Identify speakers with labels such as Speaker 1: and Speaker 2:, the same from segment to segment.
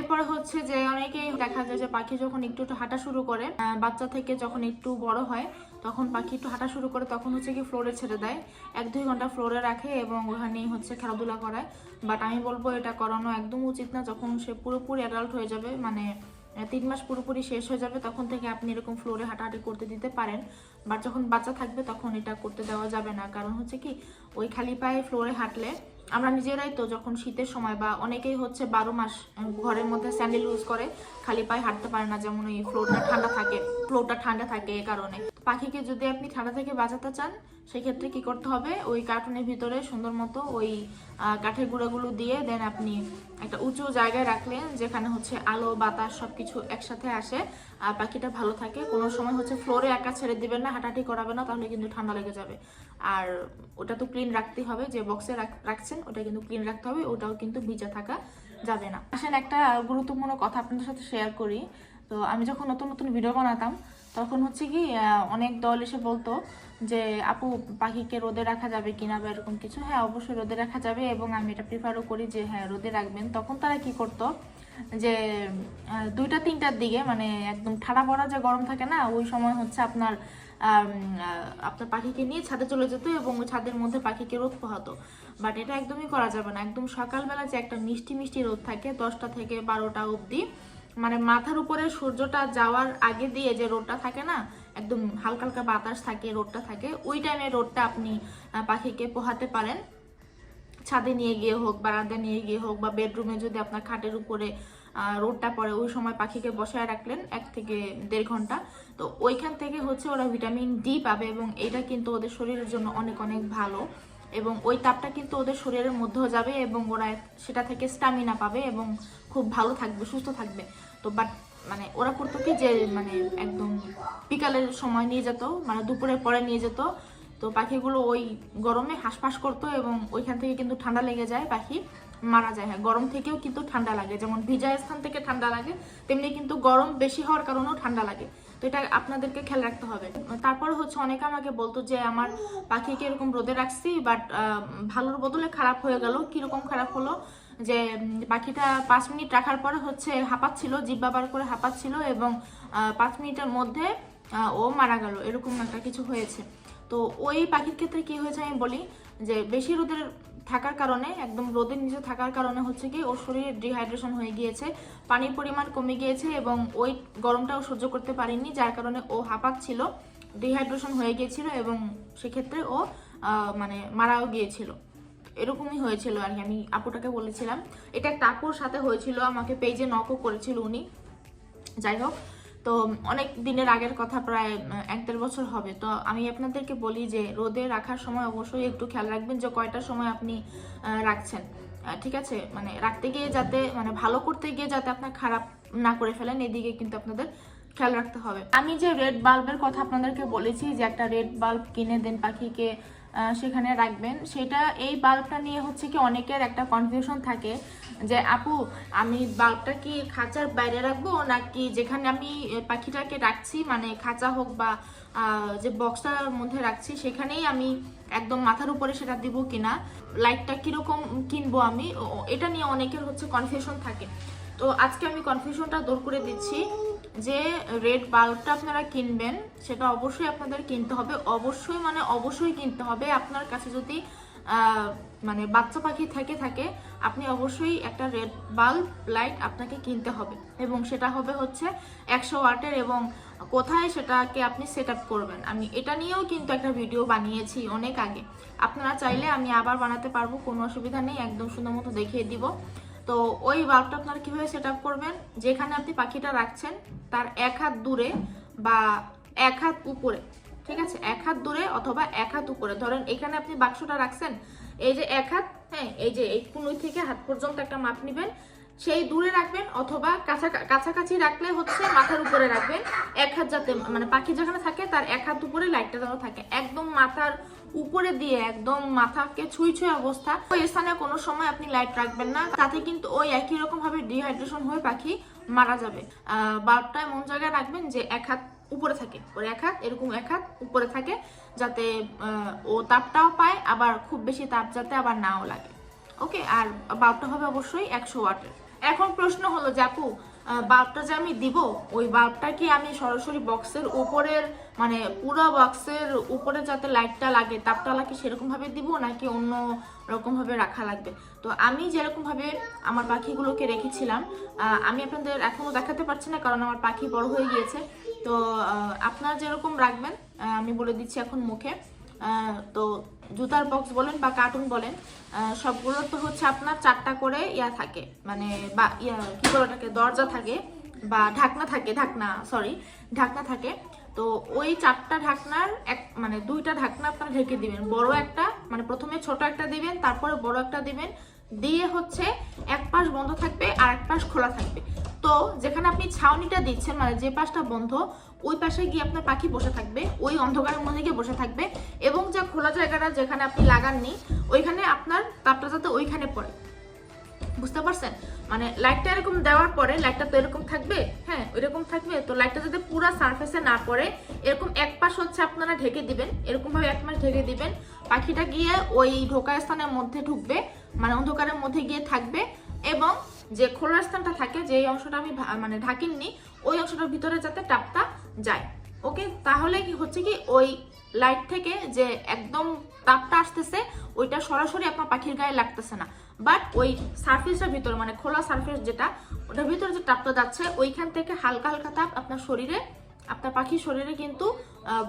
Speaker 1: এরপরে হচ্ছে যে অনেকেই দেখা যায় যে পাখি যখন একটু একটু হাঁটা শুরু করে বাচ্চা থেকে যখন একটু বড় হয়, তখন পাখি একটু হাঁটা শুরু করে তখন হচ্ছে কি ফ্লোরে ছেড়ে দেয়। এক দুই ঘণ্টা ফ্লোরে রাখে এবং ওখানেই হচ্ছে খেলাধুলা করায়। বাট আমি বলব এটা করানো একদম উচিত না। যখন সে পুরোপুরি অ্যাডাল্ট হয়ে যাবে মানে তিন মাস পুরোপুরি শেষ হয়ে যাবে, তখন থেকে আপনি এরকম ফ্লোরে হাঁটাহাঁটি করতে দিতে পারেন। বাট যখন বাচ্চা থাকবে, তখন এটা করতে দেওয়া যাবে না। কারণ হচ্ছে কি, ওই খালি পায়ে ফ্লোরে হাঁটলে আমরা নিজেরাই তো যখন শীতের সময় বা অনেকেই হচ্ছে বারো মাস ঘরের মধ্যে স্যান্ডেল ইউজ করে, খালি পায়ে হাঁটতে পারে না, যেমন ওই ফ্লোরটা ঠান্ডা থাকে ফ্লোরটা ঠান্ডা থাকে এ কারণে। পাখিকে যদি আপনি ঠান্ডা থেকে বাঁচাতে চান, সেক্ষেত্রে কি করতে হবে? ওই কার্টুনের ভিতরে সুন্দর মতো ওই কাঠের গুঁড়োগুলো দিয়ে দেন আপনি একটা উঁচু জায়গায় রাখলেন, যেখানে হচ্ছে আলো, বাতাস সব কিছু একসাথে আসে আর পাখিটা ভালো থাকে। কোনো সময় হচ্ছে ফ্লোরে একা ছেড়ে দেবেন না, হাঁটাহাঁটি করাবে না, তাহলে কিন্তু ঠান্ডা লেগে যাবে। আর ওটা তো ক্লিন রাখতেই হবে, যে বক্সে রাখছেন, ওটা কিন্তু ক্লিন রাখতে হবে, ওটাও কিন্তু ভিজা থাকা যাবে না। আসেন একটা গুরুত্বপূর্ণ কথা আপনাদের সাথে শেয়ার করি। তো আমি যখন নতুন নতুন ভিডিও বানাতাম তখন হচ্ছে কি অনেক দল এসে বলতো যে, আপু, পাখিকে রোদে রাখা যাবে কিনা বা এরকম কিছু? হ্যাঁ অবশ্যই রোদে রাখা যাবে এবং আমি এটা প্রিফারও করি যে হ্যাঁ রোদে রাখবেন। তখন তারা কি করতো যে দুইটা, তিনটার দিকে মানে একদম ঠাড়া পড়া যে গরম থাকে না, ওই সময় হচ্ছে আপনার আপনার পাখিকে নিয়ে ছাদে চলে যেত এবং ওই ছাদের মধ্যে পাখিকে রোদ পোহাতো। বাট এটা একদমই করা যাবে না। একদম সকালবেলা যে একটা মিষ্টি মিষ্টি রোদ থাকে, দশটা থেকে বারোটা অবধি মানে মাথার উপরে সূর্যটা যাওয়ার আগে দিয়ে যে রোদটা থাকে না, একদম হালকা হালকা বাতাস থাকে, রোদটা থাকে, ওই টাইমে রোদটা আপনি পাখিকে পোহাতে পারেন। ছাদে নিয়ে গিয়ে হোক বারান্দা নিয়ে গিয়ে হোক বা বেডরুমে যদি আপনার খাটের উপরে রোদটা পড়ে, ওই সময় পাখিকে বসায় রাখলেন এক থেকে দেড় ঘণ্টা। তো ওইখান থেকে হচ্ছে ওরা ভিটামিন ডি পাবে এবং এটা কিন্তু ওদের শরীরের জন্য অনেক অনেক ভালো। এবং ওই তাপটা কিন্তু ওদের শরীরের মধ্যেও যাবে এবং ওরা সেটা থেকে স্টামিনা পাবে এবং খুব ভালো থাকবে, সুস্থ থাকবে। তো বাট মানে ওরা করতো কি যে মানে একদম বিকালের সময় নিয়ে যেত মানে দুপুরের পরে নিয়ে যেত। তো পাখিগুলো ওই গরমে হাঁসফাঁস করতো এবং ওইখান থেকে কিন্তু ঠান্ডা লেগে যায়, পাখি মারা যায়। হ্যাঁ গরম থেকেও কিন্তু ঠান্ডা লাগে। যেমন ভিজা স্থান থেকে ঠান্ডা লাগে, তেমনি কিন্তু গরম বেশি হওয়ার কারণেও ঠান্ডা লাগে। তো এটা আপনাদেরকে খেয়াল রাখতে হবে। তারপরে হচ্ছে অনেকে আমাকে বলতো যে, আমার পাখিকে এরকম রোদে রাখছি বাট ভালোর বদলে খারাপ হয়ে গেল। কীরকম খারাপ হলো? যে, পাখিটা পাঁচ মিনিট রাখার পরে হচ্ছে হাঁপাচ্ছিল, জিব্বা বার করে হাঁপাচ্ছিল এবং পাঁচ মিনিটের মধ্যে ও মারা গেল। এরকম একটা কিছু হয়েছে। তো ওই পাখির ক্ষেত্রে কি হয়েছে আমি বলি, যে বেশি রোদের থাকার কারণে, একদম রোদের নিচে থাকার কারণে হচ্ছে কি ওর শরীরে ডিহাইড্রেশন হয়ে গিয়েছে, পানির পরিমাণ কমে গিয়েছে এবং ওই গরমটাও সহ্য করতে পারেনি, যার কারণে ও হাঁপাচ্ছিল ডিহাইড্রেশন হয়ে গিয়েছিল এবং সেক্ষেত্রে ও মানে মারাও গিয়েছিল। এরকমই হয়েছিল আর কি, আমি আপুটাকে বলেছিলাম। এটা আপুর সাথে হয়েছিল, আমাকে পেজে নকও করেছিল উনি। যাই হোক তো অনেক দিনের আগের কথা প্রায় এক দেড় বছর হবে। তো আমি আপনাদেরকে বলি যে, রোদে রাখার সময় অবশ্যই একটু খেয়াল রাখবেন যে কয়টার সময় আপনি রাখছেন। ঠিক আছে? মানে রাখতে গিয়ে যাতে মানে ভালো করতে গিয়ে যাতে আপনার খারাপ না করে ফেলেন, এদিকে কিন্তু আপনাদের খেয়াল রাখতে হবে। আমি যে রেড বাল্বের কথা আপনাদেরকে বলেছি যে, একটা রেড বাল্ব কিনে দেন পাখিকে সেখানে রাখবেন। সেটা এই বাল্বটা নিয়ে হচ্ছে কি অনেকের একটা কনফিউশন থাকে যে, আপু, আমি বাল্বটা কি খাঁচার বাইরে রাখব? নাকি যেখানে আমি পাখিটাকে রাখছি মানে খাঁচা হোক বা যে বক্সটার মধ্যে রাখছি, সেখানেই আমি একদম মাথার উপরে সেটা দিব কিনা? লাইটটা কীরকম কিনবো আমি? এটা নিয়ে অনেকের হচ্ছে কনফিউশন থাকে। তো আজকে আমি কনফিউশনটা দূর করে দিচ্ছি। যে রেড বাল্বটা আপনারা কিনবেন, সেটা অবশ্যই আপনাদের কিনতে হবে। অবশ্যই মানে অবশ্যই কিনতে হবে। আপনার কাছে যদি মানে বাচ্চা পাখি থেকে থাকে, আপনি অবশ্যই একটা রেড বাল্ব লাইট আপনাকে কিনতে হবে। এবং সেটা হবে হচ্ছে একশো ওয়াটের এবং কোথায় সেটাকে আপনি সেট করবেন। আমি এটা নিয়েও কিন্তু একটা ভিডিও বানিয়েছি অনেক আগে। আপনারা চাইলে আমি আবার বানাতে পারব, কোনো অসুবিধা নেই, একদম সুন্দর মতো দেখিয়ে দিব। তো ওই বাল্বটা আপনারা কীভাবে সেট করবেন? যেখানে আপনি পাখিটা রাখছেন, তার এক হাত দূরে বা এক হাত উপরে, ঠিক আছে? এক হাত দূরে অথবা এক হাত উপরে। ধরেন এখানে আপনি বাক্সটা রাখছেন, এই যে এক হাত হ্যাঁ এই যে এই কুনুই থেকে হাত পর্যন্ত একটা মাপ নেবেন। সেই দূরে রাখবেন অথবা কাছা- কাছাকাছি রাখলে হচ্ছে মাথার উপরে রাখবেন। এক হাত যাতে মানে পাখি যেখানে থাকে, তার এক হাত উপরে লাইটটা যেন থাকে। একদম মাথার উপরে দিয়ে একদম মাথাকে ছুঁই ছুঁই অবস্থা। ওই স্থানে কোনো সময় আপনি লাইট রাখবেন না। তাতে কিন্তু ওই একই রকম ভাবে ডিহাইড্রেশন হয়ে পাখি মারা যাবে। বাল্বটা এমন জায়গায় রাখবেন যে এক হাত উপরে থাকে। ওর এক হাত, এরকম এক হাত উপরে থাকে, যাতে ও তাপটাও পায়, আবার খুব বেশি তাপ যাতে আবার নাও লাগে। ওকে আর বাল্বটা হবে অবশ্যই একশো ওয়াটের। এখন প্রশ্ন হলো আহ, বাল্বটা যে আমি দিব ওই বাল্বটা কি আমি সরাসরি বক্সের উপরের মানে পুরো বক্সের উপরে যাতে লাইটটা লাগে তাপটা লাগে সেরকমভাবে দিব নাকি অন্য রকমভাবে রাখা লাগবে? তো আমি যেরকমভাবে আমার পাখিগুলোকে রেখেছিলাম আমি আপনাদের এখনও দেখাতে পারছি না কারণ আমার পাখি বড় হয়ে গিয়েছে। তো আপনারা যেরকম রাখবেন আমি বলে দিচ্ছি এখন মুখে। তো জুতার বক্স বলেন বা কার্টুন বলেন সবগুলো তো হচ্ছে আপনার চারটা করে ইয়া থাকে মানে বা ইয়া, কি বলে ওটাকে, দরজা থাকে বা ঢাকনা থাকে, ঢাকনা সরি ঢাকনা থাকে। তো ওই চারটা ঢাকনার এক মানে দুইটা ঢাকনা আপনারা ঢেকে দিবেন। বড় একটা মানে প্রথমে ছোট একটা দিবেন, তারপরে বড় একটা দিবেন, দিয়ে হচ্ছে এক পাশ বন্ধ থাকবে আর এক পাশ খোলা থাকবে। তো যেখানে আপনি ছাউনিটা দিচ্ছেন মানে যে পাশটা বন্ধ ওই পাশে গিয়ে আপনার পাখি বসে থাকবে, ওই অন্ধকারের মধ্যে গিয়ে বসে থাকবে এবং যে খোলা জায়গাটা যেখানে আপনি লাগাননি, ওইখানে আপনার তাপটা যাতে ওইখানে পড়ে। বুঝতে পারছেন? মানে লাইটটা এরকম দেওয়ার পরে লাইটটা তো এরকম থাকবে? হ্যাঁ ওইরকম থাকবে। তো লাইটটা যাতে পুরো সারফেসে না পড়ে, এরকম এক পাশ হচ্ছে আপনারা ঢেকে দিবেন এরকম ভাবে এক মাস ঢেকে দিবেন। পাখিটা গিয়ে ওই ঢোকা স্থানের মধ্যে ঢুকবে মানে অন্ধকারের মধ্যে গিয়ে থাকবে এবং যে খোলা স্থানটা থাকে যে অংশটা আমি মানে ঢাকিননি, ওই অংশটার ভিতরে যাতে টাপটা যায়। ওকে তাহলে কি হচ্ছে কি, ওই লাইট থেকে যে একদম তাপটা আসতেছে, ওইটা সরাসরি আপনার পাখির গায়ে লাগতেছে না। বাট ওই সারফেসটার ভিতরে মানে খোলা সার্ফেস যেটা, ওটার ভিতরে যে তাপটা যাচ্ছে, ওইখান থেকে হালকা হালকা তাপ আপনার শরীরে, আপনার পাখির শরীরে কিন্তু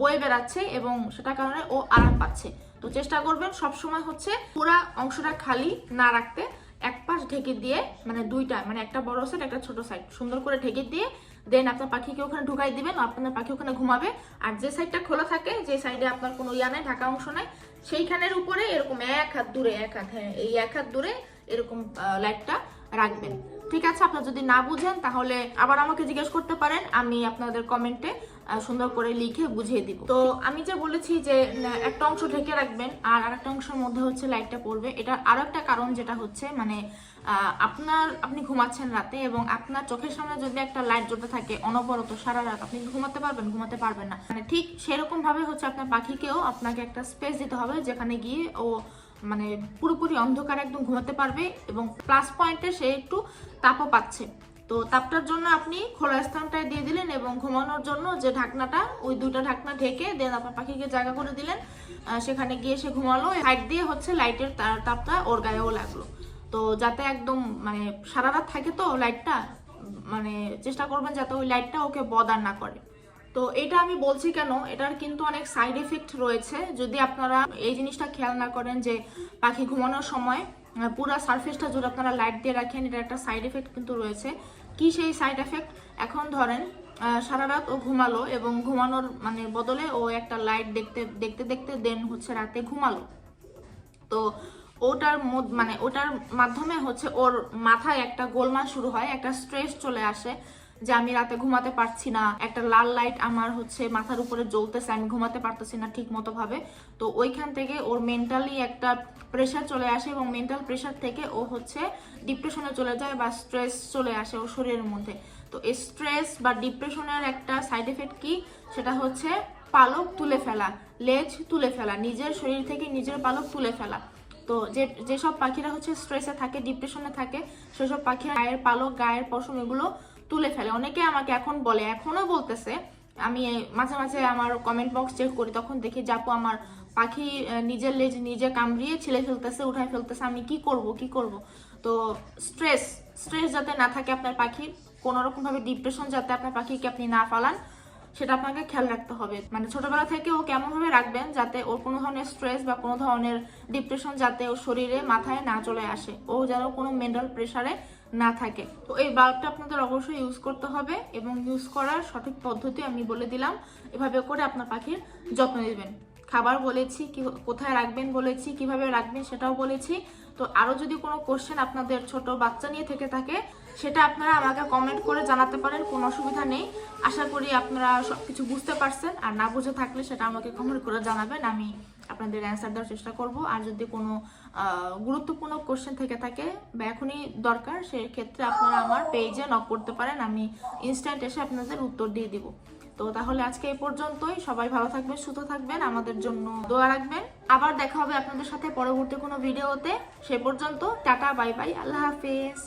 Speaker 1: বয়ে বেড়াচ্ছে এবং সেটার কারণে ও আরাম পাচ্ছে। তো চেষ্টা করবেন সব সময় হচ্ছে পুরা অংশটা খালি না রাখতে। এক পাশ ঢেকে দিয়ে মানে দুইটা মানে একটা বড় সাইড একটা ছোট সাইড সুন্দর করে ঢেকে দিয়ে দেন আপনার পাখিকে ওখানে ঢুকাই দিবেন, আপনার পাখি ওখানে ঘুমাবে। আর যে সাইডটা খোলা থাকে, যে সাইডে আপনার কোনো ইয়া নেই, ঢাকা অংশ নেই, সেইখানের উপরে এরকম এক হাত দূরে, এক হাত হ্যাঁ এই এক হাত দূরে এরকম লাইটটা রাখবেন। ঠিক আছে, আপনারা যদি না বুঝেন, তাহলে আবার আমাকে জিজ্ঞেস করতে পারেন, আমি আপনাদের কমেন্টে সুন্দর করে লিখে বুঝিয়ে দিব। তো আমি যে বলেছি যে একটা অংশ ঢেকে রাখবেন, আর আরেকটা অংশের মধ্যে হচ্ছে লাইটটা পড়বে। এটা আরও একটা কারণ যেটা হচ্ছে মানে আপনার, আপনি ঘুমাচ্ছেন রাতে এবং আপনার চোখের সামনে যদি একটা লাইট জ্বলতে থাকে, অনবরত সারা রাত, আপনি ঘুমাতে পারবেন? ঘুমাতে পারবেন না। মানে ঠিক সেরকম ভাবে হচ্ছে আপনার পাখিকেও আপনাকে একটা স্পেস দিতে হবে, যেখানে গিয়ে ও মানে পুরোপুরি অন্ধকারে একদম ঘুমাতে পারবে এবং প্লাস পয়েন্টে সে একটু তাপও পাচ্ছে। তো তাপটার জন্য আপনি খোলা স্থানটায় দিয়ে দিলেন এবং ঘুমানোর জন্য যে ঢাকনাটা, ওই দুইটা ঢাকনা ঢেকে দেন আপনার পাখিকে জায়গা করে দিলেন। সেখানে গিয়ে সে ঘুমালো। সাইড দিয়ে হচ্ছে লাইটের তাপটা ওর গায়েও লাগল। তো যাতে একদম মানে সারা রাত থাকে তো লাইটটা মানে চেষ্টা করবেন যাতে ওই লাইটটা ওকে বদার না করে। তো এটা আমি বলছি কেন? এটার কিন্তু অনেক সাইড এফেক্ট রয়েছে। যদি আপনারা এই জিনিসটা খেয়াল না করেন যে পাখি ঘুমানোর সময় পুরা সারফেসটা জুড়ে আপনারা লাইট দিয়ে রাখেন এটা একটা সাইড এফেক্ট কিন্তু রয়েছে। কি সেই সাইড এফেক্ট এখন ধরেন সারা রাত ও ঘুমালো এবং ঘুমানোর মানে বদলে ও একটা লাইট দেখতে দেখতে দেখতে দেন হচ্ছে রাতে ঘুমালো। তো ওটার মানে ওটার মাধ্যমে হচ্ছে ওর মাথায় একটা গোলমাল শুরু হয়, একটা স্ট্রেস চলে আসে। যে আমি রাতে ঘুমাতে পারছি না, একটা লাল লাইট আমার হচ্ছে মাথার উপরে জ্বলতেছে, আমি ঘুমাতে পারতেছি না ঠিক মতো ভাবে তো ওইখান থেকে ওর মেন্টালি একটা প্রেশার চলে আসে এবং মেন্টাল প্রেশার থেকে ও হচ্ছে ডিপ্রেশনে চলে যায় বা স্ট্রেস চলে আসে ওর শরীরের মধ্যে। তো স্ট্রেস বা ডিপ্রেশনের একটা সাইড এফেক্ট কি? সেটা হচ্ছে পালক তুলে ফেলা, লেজ তুলে ফেলা, নিজের শরীর থেকে নিজের পালক তুলে ফেলা। তো যে, যেসব পাখিরা হচ্ছে স্ট্রেসে থাকে ডিপ্রেশনে থাকে, সেসব পাখিরা গায়ের পালক, গায়ের পশম এগুলো তুলে ফেলে। অনেকে আমাকে এখন বলে, এখনও বলতেছে। আমি মাঝে মাঝে আমার কমেন্ট বক্স চেক করি, তখন দেখি যাপু আমার পাখি নিজের লেজ নিজে কামড়িয়ে ছেলে ফেলতেছে, উঠায় ফেলতেছে, আমি কি করব কি করব? তো স্ট্রেস স্ট্রেস যাতে না থাকে আপনার পাখির কোনো রকম ভাবে ডিপ্রেশন যাতে আপনার পাখিকে আপনি না ফালান, সেটা আপনাকে খেয়াল রাখতে হবে। মানে ছোটবেলা থেকে ও কেমন ভাবে রাখবেন যাতে ওর কোনো ধরনের স্ট্রেস বা কোনো ধরনের ডিপ্রেশন যাতে ওর শরীরে মাথায় না চলে আসে। ও যেন কোনো মেন্টাল প্রেশারে না থাকে। তো এই বাল্বটা আপনাদের অবশ্যই ইউজ করতে হবে এবং ইউজ করার সঠিক পদ্ধতি আমি বলে দিলাম। এভাবে করে আপনার পাখির যত্ন নেবেন। খাবার বলেছি, কি কোথায় রাখবেন বলেছি, কীভাবে রাখবেন সেটাও বলেছি। তো আরও যদি কোনো কোশ্চেন আপনাদের ছোট বাচ্চা নিয়ে থেকে থাকে সেটা আপনারা আমাকে কমেন্ট করে জানাতে পারেন, কোনো অসুবিধা নেই। আশা করি আপনারা সব কিছু বুঝতে পারছেন। আর না বুঝে থাকলে সেটা আমাকে কমেন্ট করে জানাবেন, আমি আপনাদের অ্যান্সার দেওয়ার চেষ্টা করব। আর যদি কোনো গুরুত্বপূর্ণ কোশ্চেন থেকে থাকে বা এখনই দরকার, সেক্ষেত্রে আপনারা আমার পেজে নক করতে পারেন, আমি ইনস্ট্যান্ট এসে আপনাদের উত্তর দিয়ে দিব। তো তাহলে আজকে এই পর্যন্তই। সবাই ভালো থাকবেন, সুস্থ থাকবেন, আমাদের জন্য দোয়া রাখবেন। আবার দেখা হবে আপনাদের সাথে পরবর্তী কোনো ভিডিওতে সে পর্যন্ত টাটা বাই বাই আল্লাহ হাফেজ।